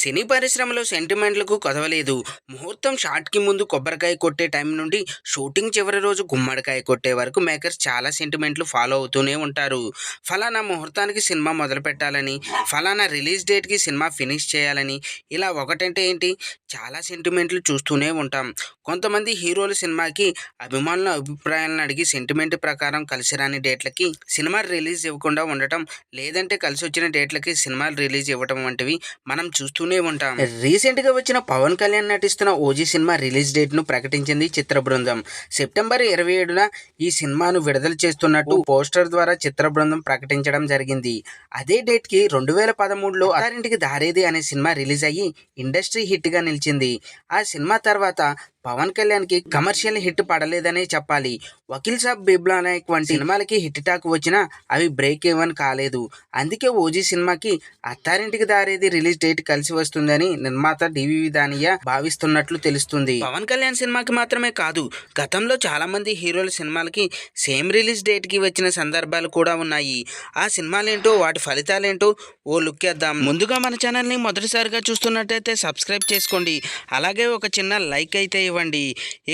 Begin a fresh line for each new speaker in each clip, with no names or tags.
సినీ పరిశ్రమలో సెంటిమెంట్లకు కదవలేదు. ముహూర్తం షాట్కి ముందు కొబ్బరికాయ కొట్టే టైం నుండి షూటింగ్ చివరి రోజు గుమ్మడికాయ కొట్టే వరకు మేకర్స్ చాలా సెంటిమెంట్లు ఫాలో అవుతూనే ఉంటారు. ఫలానా ముహూర్తానికి సినిమా మొదలు పెట్టాలని ఫలానా రిలీజ్ డేట్కి సినిమా ఫినిష్ చేయాలని ఇలా ఒకటంటే ఏంటి? చాలా సెంటిమెంట్లు చూస్తూనే ఉంటాం. కొంతమంది హీరోల సినిమాకి అభిమానుల అభిప్రాయాలను అడిగి సెంటిమెంట్ ప్రకారం కలిసి రాని డేట్లకి సినిమా రిలీజ్ ఇవ్వకుండా ఉండటం లేదంటే కలిసి వచ్చిన డేట్లకి సినిమాలు రిలీజ్ ఇవ్వటం వంటివి మనం చూస్తూనే ఉంటాం. రీసెంట్గా వచ్చిన పవన్ కళ్యాణ్ నటిస్తున్న ఓజీ సినిమా రిలీజ్ డేట్ను ప్రకటించింది చిత్ర బృందం. సెప్టెంబర్ ఇరవై ఏడున ఈ సినిమాను విడుదల చేస్తున్నట్టు పోస్టర్ ద్వారా చిత్ర బృందం ప్రకటించడం జరిగింది. అదే డేట్కి రెండు వేల పదమూడులో అత్తారింటికి దారేది అనే సినిమా రిలీజ్ అయ్యి ఇండస్ట్రీ హిట్గా నిలిచింది. ఆ సినిమా తర్వాత పవన్ కళ్యాణ్కి కమర్షియల్ హిట్ పడలేదనే చెప్పాలి. వకీల్ సాబ్ బిబ్లా నాయక్ వంటి సినిమాలకి హిట్ టాక్ వచ్చినా అవి బ్రేక్ ఇవ్వని కాలేదు. అందుకే ఓజీ సినిమాకి అత్తారింటికి దారేది రిలీజ్ డేట్ కలిసి వస్తుందని నిర్మాత డివివి దానియా భావిస్తున్నట్లు తెలుస్తుంది. పవన్ కళ్యాణ్ సినిమాకి మాత్రమే కాదు గతంలో చాలా మంది హీరోల సినిమాలకి సేమ్ రిలీజ్ డేట్కి వచ్చిన సందర్భాలు కూడా ఉన్నాయి. ఆ సినిమాలేంటో వాటి ఫలితాలేంటో ఓ లుక్ వేద్దాం. ముందుగా మన ఛానల్ని మొదటిసారిగా చూస్తున్నట్టయితే సబ్స్క్రైబ్ చేసుకోండి. అలాగే ఒక చిన్న లైక్ అయితే ఇవ్వండి.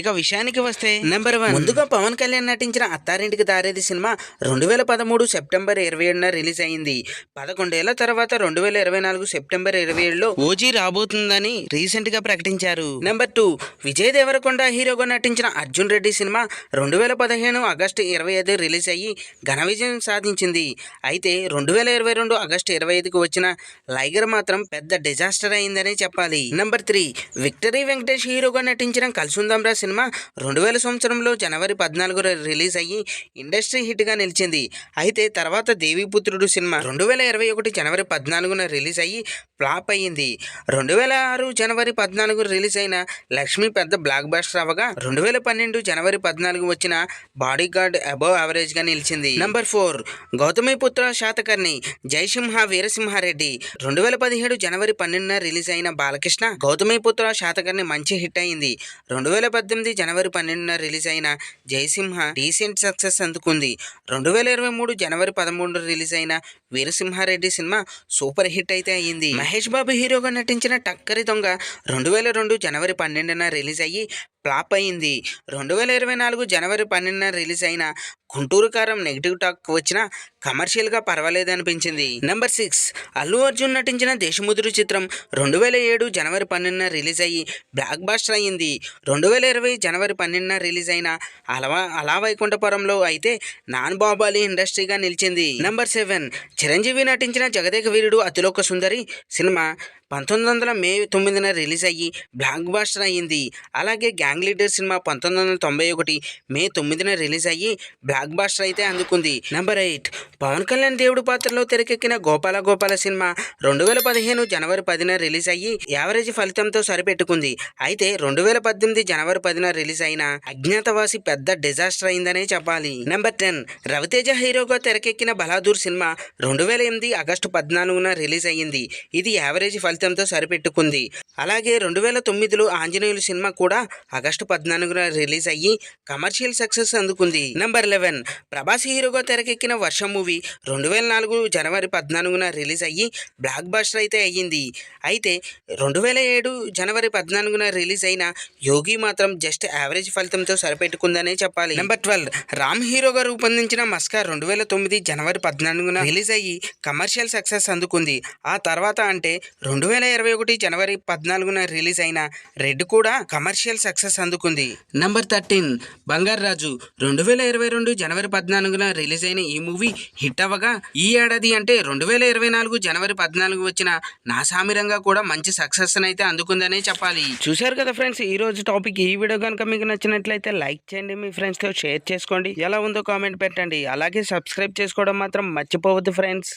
ఇక విషయానికి వస్తే నెంబర్ వన్ ముందుగా పవన్ కళ్యాణ్ నటించిన అత్తారింటికి దారేది సినిమా రెండు వేల పదమూడు సెప్టెంబర్ ఇరవై ఏడున రిలీజ్ అయింది. పదకొండేళ్ళ తర్వాత రెండు వేల ఇరవై నాలుగు సెప్టెంబర్ ఇరవై ఏడులో ఓజీ రాబోతుందని రీసెంట్గా ప్రకటించారు. నెంబర్ టూ విజయ్ దేవరకొండ హీరోగా నటించిన అర్జున్ రెడ్డి సినిమా రెండు వేల పదిహేను ఆగస్టు ఇరవై ఐదు రిలీజ్ అయ్యి ఘన విజయం సాధించింది. అయితే రెండు వేల ఇరవై రెండు ఆగస్టు ఇరవై ఐదుకి వచ్చిన లైగర్ మాత్రం పెద్ద డిజాస్టర్ అయిందనే చెప్పాలి. నెంబర్ త్రీ విక్టరీ వెంకటేష్ హీరోగా నటించిన కల్సుందాంరా సినిమా రెండు వేల సంవత్సరంలో జనవరి పద్నాలుగు రిలీజ్ అయ్యి ఇండస్ట్రీ హిట్గా నిలిచింది. అయితే తర్వాత దేవిపుత్రుడు సినిమా రెండు వేల ఇరవై ఒకటి జనవరి పద్నాలుగున రిలీజ్ అయ్యి ఫ్లాప్ అయ్యింది. రెండు వేల ఆరు జనవరి పద్నాలుగు రిలీజ్ అయిన లక్ష్మి పెద్ద బ్లాక్ బాస్టర్ అవగా రెండు వేల పన్నెండు జనవరి పద్నాలుగు వచ్చిన బాడీ గార్డ్ అబోవ్ యావరేజ్గా నిలిచింది. నంబర్ ఫోర్ గౌతమిపుత్ర శాతకర్ణి జయసింహ వీరసింహారెడ్డి రెండు వేల పదిహేడు జనవరి పన్నెండున రిలీజ్ అయిన బాలకృష్ణ గౌతమిపుత్ర శాతకర్ణి మంచి హిట్ అయింది రెండు వేల పద్దెనిమిది జనవరి పన్నెండున రిలీజ్ అయిన జయసింహ రీసెంట్ సక్సెస్ అందుకుంది. రెండు వేల ఇరవై మూడు జనవరి పదమూడున రిలీజ్ అయిన వీరసింహారెడ్డి సినిమా సూపర్ హిట్ అయితే అయ్యింది. మహేష్ బాబు హీరోగా నటించిన టక్కరి దొంగ రెండు వేల రెండు జనవరి పన్నెండున రిలీజ్ అయ్యి ఫ్లాప్ అయింది రెండు వేల ఇరవై నాలుగు జనవరి పన్నెండున రిలీజ్ అయిన గుంటూరు కారం నెగిటివ్ టాక్ వచ్చిన కమర్షియల్గా పర్వాలేదు అనిపించింది నెంబర్ సిక్స్ అల్లు అర్జున్ నటించిన దేశముద్రు చిత్రం రెండు వేల ఏడు జనవరి పన్నెండున రిలీజ్ అయ్యి బ్లాక్ బాస్టర్ అయ్యింది. రెండు వేల ఇరవై జనవరి పన్నెండున రిలీజ్ అయిన అలవా అలా వైకుంఠపురంలో అయితే నాన్ బాబాలి ఇండస్ట్రీగా నిలిచింది. నెంబర్ సెవెన్ చిరంజీవి నటించిన జగదేక వీరుడు అతిలోక సుందరి సినిమా పంతొమ్మిది వందల మే తొమ్మిదిన రిలీజ్ అయ్యి బ్లాక్ బాస్టర్ అయ్యింది. అలాగే గ్యాంగ్ లీడర్ సినిమా పంతొమ్మిది వందల తొంభై ఒకటి మే తొమ్మిదిన రిలీజ్ అయ్యి బ్లాక్ బాస్టర్ అయితే అందుకుంది. నెంబర్ ఎయిట్ పవన్ కళ్యాణ్ దేవుడు పాత్రలో తెరకెక్కిన గోపాల గోపాల సినిమా రెండు వేల పదిహేను జనవరి పదిన రిలీజ్ అయ్యి యావరేజ్ ఫలితంతో సరిపెట్టుకుంది. అయితే రెండు వేల పద్దెనిమిది జనవరి పదిన రిలీజ్ అయిన అజ్ఞాతవాసి పెద్ద డిజాస్టర్ అయిందనే చెప్పాలి. నెంబర్ టెన్ రవితేజ హీరోగా తెరకెక్కిన బలాదూర్ సినిమా రెండు వేల ఎనిమిది ఆగస్టు పద్నాలుగున రిలీజ్ అయ్యింది ఇది యావరేజ్ ఫలితం ఫలితంతో సరిపెట్టుకుంది. అలాగే రెండు వేల తొమ్మిదిలో ఆంజనేయులు సినిమా కూడా ఆగస్టు పద్నాలుగున రిలీజ్ అయ్యి కమర్షియల్ సక్సెస్ అందుకుంది. నెంబర్ లెవెన్ ప్రభాస్ హీరోగా తెరకెక్కిన వర్షం మూవీ రెండు వేల నాలుగు జనవరి పద్నాలుగున రిలీజ్ అయ్యి బ్లాక్ బస్టర్ అయితే అయ్యింది. అయితే రెండు వేల ఏడు జనవరి పద్నాలుగున రిలీజ్ అయిన యోగి మాత్రం జస్ట్ యావరేజ్ ఫలితంతో సరిపెట్టుకుందనే చెప్పాలి. నెంబర్ ట్వెల్వ్ రామ్ హీరోగా రూపొందించిన మస్కా రెండు వేల తొమ్మిది జనవరి పద్నాలుగున రిలీజ్ అయ్యి కమర్షియల్ సక్సెస్ అందుకుంది. ఆ తర్వాత అంటే రెండు వేల ఇరవై ఒకటి జనవరి పద్నాలుగున రిలీజ్ అయిన రెడ్ కూడా కమర్షియల్ సక్సెస్ అందుకుంది. Number thirteen Bangaru Raju. రెండు వేల ఇరవై రెండు జనవరి పద్నాలుగున రిలీజ్ అయిన ఈ మూవీ హిట్ అవ్వగా ఈ ఏడాది అంటే రెండు వేల ఇరవై నాలుగు జనవరి పద్నాలుగు వచ్చిన నా సామిరంగా కూడా మంచి సక్సెస్ అయితే అందుకుందనే చెప్పాలి. చూశారు కదా ఫ్రెండ్స్ ఈ రోజు టాపిక్ ఈ వీడియో కనుక మీకు నచ్చినట్లయితే లైక్ చేయండి మీ ఫ్రెండ్స్తో షేర్ చేసుకోండి. ఎలా ఉందో కామెంట్ పెట్టండి. అలాగే సబ్స్క్రైబ్ చేసుకోవడం మాత్రం మర్చిపోవద్దు ఫ్రెండ్స్.